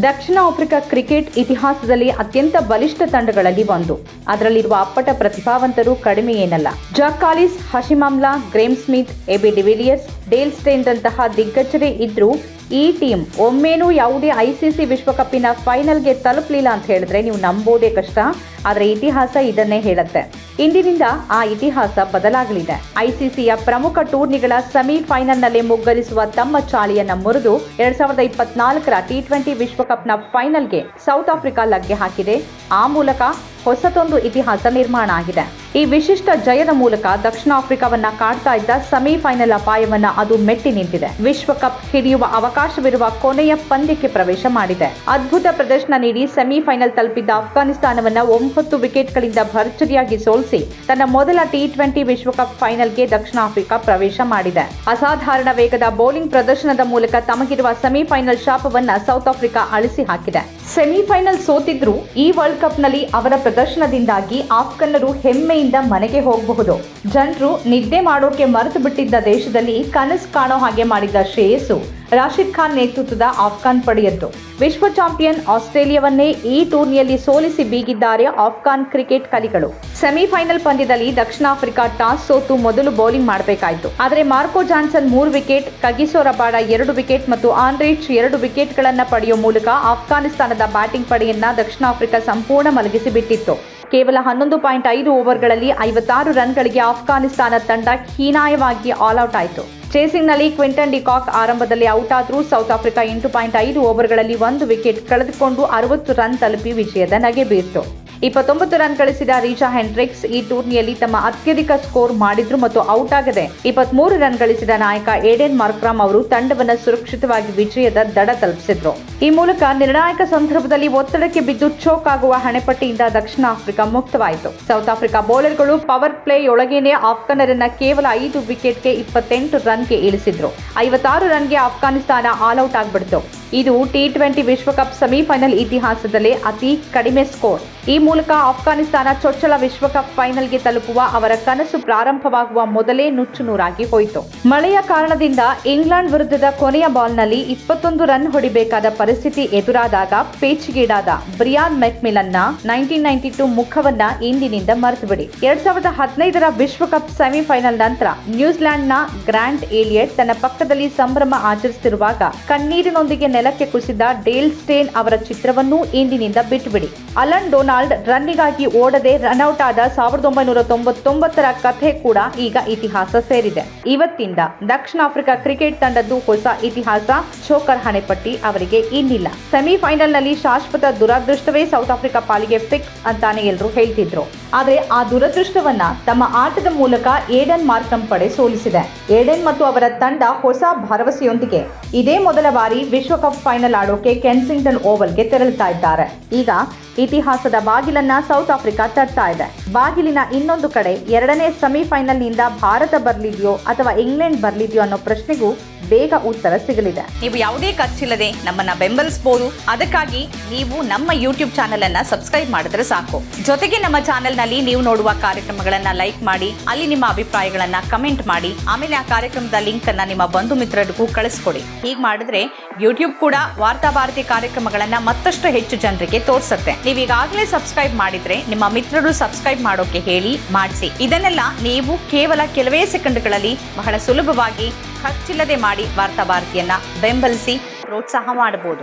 ದಕ್ಷಿಣ Africa cricket ಇತಿಹಾಸದಲ್ಲಿ ಅತ್ಯಂತ ಬಲಿಷ್ಠ ತಂಡಗಳಲ್ಲಿ ಒಂದು. ಅದರಲ್ಲಿರುವ ಅಪ್ಪಟ ಪ್ರತಿಭಾವಂತರು ಕಡಿಮೆ ಏನಲ್ಲ. Jacques Hashim Amla Graeme Smith, AB de Villiers, Dale ಸ್ಟೇನ್ರಂತಹ ದಿಗ್ಗಜರೇ ಇದ್ರೂ ಈ ಟೀಮ್ ಒಮ್ಮೆನೂ ಯಾವುದೇ ಐ ಸಿ ಸಿ ವಿಶ್ವಕಪ್ಪಿನ ಫೈನಲ್ಗೆ ತಲುಪಲಿಲ್ಲ ಅಂತ ಹೇಳಿದ್ರೆ ನೀವು ನಂಬೋದೇ ಕಷ್ಟ. ಆದರೆ ಇತಿಹಾಸ ಇದನ್ನೇ ಹೇಳುತ್ತೆ. ಇಂದಿನಿಂದ ಆ ಇತಿಹಾಸ ಬದಲಾಗಲಿದೆ. ಐಸಿಸಿಯ ಪ್ರಮುಖ ಟೂರ್ನಿಗಳ ಸೆಮಿಫೈನಲ್ನಲ್ಲಿ ಮುಗ್ಗರಿಸುವ ತಮ್ಮ ಚಾಳಿಯನ್ನು ಮುರಿದು ಎರಡ್ ಸಾವಿರದ ಇಪ್ಪತ್ನಾಲ್ಕರ ಟಿ ಟ್ವೆಂಟಿ ವಿಶ್ವಕಪ್ನ ಫೈನಲ್ಗೆ ಸೌತ್ ಆಫ್ರಿಕಾ ಲಗ್ಗೆ ಹಾಕಿದೆ. ಆ ಮೂಲಕ ಹೊಸತೊಂದು ಇತಿಹಾಸ ನಿರ್ಮಾಣ ಆಗಿದೆ. ಈ ವಿಶಿಷ್ಟ ಜಯದ ಮೂಲಕ ದಕ್ಷಿಣ ಆಫ್ರಿಕಾವನ್ನ ಕಾಡ್ತಾ ಇದ್ದ ಸೆಮಿಫೈನಲ್ ಅಪಾಯವನ್ನ ಅದು ಮೆಟ್ಟಿ ನಿಂತಿದೆ. ವಿಶ್ವಕಪ್ ಹಿಡಿಯುವ ಅವಕಾಶವಿರುವ ಕೊನೆಯ ಪಂದ್ಯಕ್ಕೆ ಪ್ರವೇಶ ಮಾಡಿದೆ. ಅದ್ಭುತ ಪ್ರದರ್ಶನ ನೀಡಿ ಸೆಮಿಫೈನಲ್ ತಲುಪಿದ್ದ ಅಫ್ಘಾನಿಸ್ತಾನವನ್ನ ಒಂಬತ್ತು ವಿಕೆಟ್ಗಳಿಂದ ಭರ್ಜರಿಯಾಗಿ ಸೋಲಿಸಿ ತನ್ನ ಮೊದಲ ಟಿ ಟ್ವೆಂಟಿ ವಿಶ್ವಕಪ್ ಫೈನಲ್ಗೆ ದಕ್ಷಿಣ ಆಫ್ರಿಕಾ ಪ್ರವೇಶ ಮಾಡಿದೆ. ಅಸಾಧಾರಣ ವೇಗದ ಬೌಲಿಂಗ್ ಪ್ರದರ್ಶನದ ಮೂಲಕ ತಮಗಿರುವ ಸೆಮಿಫೈನಲ್ ಶಾಪವನ್ನ ಸೌತ್ ಆಫ್ರಿಕಾ ಅಳಿಸಿ ಹಾಕಿದೆ. ಸೆಮಿಫೈನಲ್ ಸೋತಿದ್ರು ಈ ವರ್ಲ್ಡ್ ಕಪ್ನಲ್ಲಿ ಅವರ ಪ್ರದರ್ಶನದಿಂದಾಗಿ ಆಫ್ಘನ್ನರು ಹೆಮ್ಮೆಯಿಂದ ಮನೆಗೆ ಹೋಗಬಹುದು. ಜನರು ನಿದ್ದೆ ಮಾಡೋಕೆ ಮರೆತು ಬಿಟ್ಟಿದ್ದ ದೇಶದಲ್ಲಿ ಕನಸು ಕಾಣೋ ಹಾಗೆ ಮಾಡಿದ್ದ ಶ್ರೇಯಸ್ಸು. ರಾಶಿದ್ ಖಾನ್ ನೇತೃತ್ವದ ಆಫ್ಘಾನ್ ಪಡೆಯದ್ದು. ವಿಶ್ವ ಚಾಂಪಿಯನ್ ಆಸ್ಟ್ರೇಲಿಯಾವನ್ನೇ ಈ ಟೂರ್ನಿಯಲ್ಲಿ ಸೋಲಿಸಿ ಬೀಗಿದ್ದಾರೆ ಆಫ್ಘಾನ್ ಕ್ರಿಕೆಟ್ ಕಲಿಗಳು. ಸೆಮಿಫೈನಲ್ ಪಂದ್ಯದಲ್ಲಿ ದಕ್ಷಿಣ ಆಫ್ರಿಕಾ ಟಾಸ್ ಸೋತು ಮೊದಲು ಬೌಲಿಂಗ್ ಮಾಡಬೇಕಾಯಿತು. ಆದರೆ ಮಾರ್ಕೋ ಜಾನ್ಸನ್ ಮೂರು ವಿಕೆಟ್, ಕಗಿಸೋ ರಬಾಡ ಎರಡು ವಿಕೆಟ್ ಮತ್ತು ಆಂಡ್ರಿಚ್ ಎರಡು ವಿಕೆಟ್ಗಳನ್ನು ಪಡೆಯುವ ಮೂಲಕ ಆಫ್ಘಾನಿಸ್ತಾನದ ಬ್ಯಾಟಿಂಗ್ ಪಡೆಯನ್ನ ದಕ್ಷಿಣ ಆಫ್ರಿಕಾ ಸಂಪೂರ್ಣ ಮಲಗಿಸಿ ಬಿಟ್ಟಿತ್ತು ಕೇವಲ ಹನ್ನೊಂದು ಪಾಯಿಂಟ್ ಐದು ಓವರ್ಗಳಲ್ಲಿ ಐವತ್ತಾರು ರನ್ಗಳಿಗೆ ಆಫ್ಘಾನಿಸ್ತಾನ ತಂಡ ಹೀನಾಯವಾಗಿ ಆಲ್ಔಟ್ ಆಯಿತು. ಚೇಸಿಂಗ್ನಲ್ಲಿ ಕ್ವಿಂಟನ್ ಡಿಕಾಕ್ ಆರಂಭದಲ್ಲಿ ಔಟ್ ಆದರೂ ಸೌತ್ ಆಫ್ರಿಕಾ ಎಂಟು ಪಾಯಿಂಟ್ ಐದು ಓವರ್ಗಳಲ್ಲಿ ಒಂದು ವಿಕೆಟ್ ಕಳೆದುಕೊಂಡು ಅರವತ್ತು ರನ್ ತಲುಪಿ ವಿಜಯದ ನಗೆ ಬೀರ್ತು. ಇಪ್ಪತ್ತೊಂಬತ್ತು ರನ್ ಗಳಿಸಿದ ರೀಜಾ ಹೆಂಡ್ರಿಕ್ಸ್ ಈ ಟೂರ್ನಿಯಲ್ಲಿ ತಮ್ಮ ಅತ್ಯಧಿಕ ಸ್ಕೋರ್ ಮಾಡಿದ್ರು ಮತ್ತು ಔಟ್ ಆಗದೆ. ಇಪ್ಪತ್ಮೂರು ರನ್ ಗಳಿಸಿದ ನಾಯಕ ಏಡೆನ್ ಮಾರ್ಕ್ರಾಮ್ ಅವರು ತಂಡವನ್ನು ಸುರಕ್ಷಿತವಾಗಿ ವಿಜಯದ ದಡ ತಲುಪಿಸಿದ್ರು. ಈ ಮೂಲಕ ನಿರ್ಣಾಯಕ ಸಂದರ್ಭದಲ್ಲಿ ಒತ್ತಡಕ್ಕೆ ಬಿದ್ದು ಚೋಕ್ ಆಗುವ ಹಣೆಪಟ್ಟಿಯಿಂದ ದಕ್ಷಿಣ ಆಫ್ರಿಕಾ ಮುಕ್ತವಾಯಿತು. ಸೌತ್ ಆಫ್ರಿಕಾ ಬೌಲರ್ಗಳು ಪವರ್ ಪ್ಲೇಯೊಳಗೇನೆ ಆಫ್ಘಾನರನ್ನ ಕೇವಲ ಐದು ವಿಕೆಟ್ಗೆ ಇಪ್ಪತ್ತೆಂಟು ರನ್ಗೆ ಇಳಿಸಿದ್ರು. ಐವತ್ತಾರು ರನ್ಗೆ ಆಫ್ಘಾನಿಸ್ತಾನ ಆಲ್ಔಟ್ ಆಗ್ಬಿಡ್ತು. ಇದು ಟಿ ಟ್ವೆಂಟಿ ವಿಶ್ವಕಪ್ ಸೆಮಿಫೈನಲ್ ಇತಿಹಾಸದಲ್ಲೇ ಅತಿ ಕಡಿಮೆ ಸ್ಕೋರ್. ಈ ಮೂಲಕ ಆಫ್ಘಾನಿಸ್ತಾನ ಚೊಚ್ಚಲ ವಿಶ್ವಕಪ್ ಫೈನಲ್ಗೆ ತಲುಪುವ ಅವರ ಕನಸು ಪ್ರಾರಂಭವಾಗುವ ಮೊದಲೇ ನುಚ್ಚು ನೂರಾಗಿ ಹೋಯಿತು. ಮಳೆಯ ಕಾರಣದಿಂದ ಇಂಗ್ಲೆಂಡ್ ವಿರುದ್ಧದ ಕೊನೆಯ ಬಾಲ್ನಲ್ಲಿ ಇಪ್ಪತ್ತೊಂದು ರನ್ ಹೊಡಿಬೇಕಾದ ಪರಿಸ್ಥಿತಿ ಎದುರಾದಾಗ ಪೇಚಿಗೀಡಾದ ಬ್ರಿಯಾನ್ ಮೆಕ್ಮಿಲನ್ನ ನೈನ್ಟೀನ್ ನೈನ್ಟಿ ಟು ಮುಖವನ್ನ ಇಂದಿನಿಂದ ಮರೆತುಬಿಡಿ. ಎರಡ್ ಸಾವಿರದ ಹದಿನೈದರ ವಿಶ್ವಕಪ್ ಸೆಮಿಫೈನಲ್ ನಂತರ ನ್ಯೂಜಿಲೆಂಡ್ನ ಗ್ರ್ಯಾಂಡ್ ಏಲಿಯಟ್ ತನ್ನ ಪಕ್ಕದಲ್ಲಿ ಸಂಭ್ರಮ ಆಚರಿಸುತ್ತಿರುವಾಗ ಕಣ್ಣೀರಿನೊಂದಿಗೆ ನೆಲಕ್ಕೆ ಕುಸಿದ ಡೇಲ್ ಸ್ಟೇನ್ ಅವರ ಚಿತ್ರವನ್ನೂ ಇಂದಿನಿಂದ ಬಿಟ್ಟುಬಿಡಿ. ಅಲನ್ ಡೊನಾಲ್ಡ್ ರನ್ನಿಗಾಗಿ ಓಡದೆ ರನ್ಔಟ್ ಆದ ಸಾವಿರದ ಒಂಬೈನೂರ ತೊಂಬತ್ತೊಂಬತ್ತರ ಕಥೆ ಕೂಡ ಈಗ ಇತಿಹಾಸ ಸೇರಿದೆ. ಇವತ್ತಿಂದ ದಕ್ಷಿಣ ಆಫ್ರಿಕಾ ಕ್ರಿಕೆಟ್ ತಂಡದ್ದು ಹೊಸ ಇತಿಹಾಸ ಚೋಕರ್ ಹಣೆಪಟ್ಟಿ ಅವರಿಗೆ ಇನ್ನಿಲ್ಲ. ಸೆಮಿಫೈನಲ್ನಲ್ಲಿ ಶಾಶ್ವತ ದುರದೃಷ್ಟವೇ ಸೌತ್ ಆಫ್ರಿಕಾ ಪಾಲಿಗೆ ಫಿಕ್ಸ್ ಅಂತಾನೆ ಎಲ್ಲರೂ ಹೇಳ್ತಿದ್ರು. ಆದರೆ ಆ ದುರದೃಷ್ಟವನ್ನ ತಮ್ಮ ಆಟದ ಮೂಲಕ ಏಡನ್ ಮಾರ್ಕಂ ಪಡೆ ಸೋಲಿಸಿದೆ. ಏಡನ್ ಮತ್ತು ಅವರ ತಂಡ ಹೊಸ ಭರವಸೆಯೊಂದಿಗೆ ಇದೇ ಮೊದಲ ಬಾರಿ ವಿಶ್ವಕಪ್ ಫೈನಲ್ ಆಡೋಕೆ ಕೆನ್ಸಿಂಗ್ಟನ್ ಓವಲ್ಗೆ ತೆರಳುತ್ತಾ ಇದ್ದಾರೆ. ಈಗ ಇತಿಹಾಸದ ಬಾಗಿಲನ್ನ ಸೌತ್ ಆಫ್ರಿಕಾ ತಟ್ತಾ ಇದೆ. ಬಾಗಿಲಿನ ಇನ್ನೊಂದು ಕಡೆ ಎರಡನೇ ಸೆಮಿಫೈನಲ್ನಿಂದ ಭಾರತ ಬರ್ಲಿದೆಯೋ ಅಥವಾ ಇಂಗ್ಲೆಂಡ್ ಬರ್ಲಿದೆಯೋ ಅನ್ನೋ ಪ್ರಶ್ನೆಗೂ ಬೇಗ ಉತ್ತರ ಸಿಗಲಿದೆ. ನೀವು ಯಾವುದೇ ಖರ್ಚಿಲ್ಲದೆ ನಮ್ಮನ್ನ ಬೆಂಬಲಿಸಬಹುದು ಅದಕ್ಕಾಗಿ ನೀವು ನಮ್ಮ ಯೂಟ್ಯೂಬ್ ಚಾನೆಲ್ ಅನ್ನ ಸಬ್ಸ್ಕ್ರೈಬ್ ಮಾಡಿದ್ರೆ ಸಾಕು. ಜೊತೆಗೆ ನಮ್ಮ ಚಾನೆಲ್ನಲ್ಲಿ ನೀವು ನೋಡುವ ಕಾರ್ಯಕ್ರಮಗಳನ್ನ ಲೈಕ್ ಮಾಡಿ, ಅಲ್ಲಿ ನಿಮ್ಮ ಅಭಿಪ್ರಾಯಗಳನ್ನ ಕಮೆಂಟ್ ಮಾಡಿ, ಆಮೇಲೆ ಆ ಕಾರ್ಯಕ್ರಮದ ಲಿಂಕ್ ಅನ್ನ ನಿಮ್ಮ ಬಂಧು ಮಿತ್ರರಿಗೂ ಕಳಿಸ್ಕೊಡಿ. ಹೀಗೆ ಮಾಡಿದ್ರೆ ಯೂಟ್ಯೂಬ್ ಕೂಡ ವಾರ್ತಾ ಭಾರತಿ ಕಾರ್ಯಕ್ರಮಗಳನ್ನ ಮತ್ತಷ್ಟು ಹೆಚ್ಚು ಜನರಿಗೆ ತೋರಿಸುತ್ತೆ. ನೀವು ಈಗಾಗಲೇ ಸಬ್ಸ್ಕ್ರೈಬ್ ಮಾಡಿದ್ರೆ ನಿಮ್ಮ ಮಿತ್ರರು ಸಬ್ಸ್ಕ್ರೈಬ್ ಮಾಡೋಕೆ ಹೇಳಿ ಮಾಡಿಸಿ. ಇದನ್ನೆಲ್ಲ ನೀವು ಕೇವಲ ಕೆಲವೇ ಸೆಕೆಂಡ್ಗಳಲ್ಲಿ ಬಹಳ ಸುಲಭವಾಗಿ ಖರ್ಚಿಲ್ಲದೆ ಮಾಡಿ ವಾರ್ತಾ ಭಾರತಿಯನ್ನ ಬೆಂಬಲಿಸಿ ಪ್ರೋತ್ಸಾಹ ಮಾಡಬಹುದು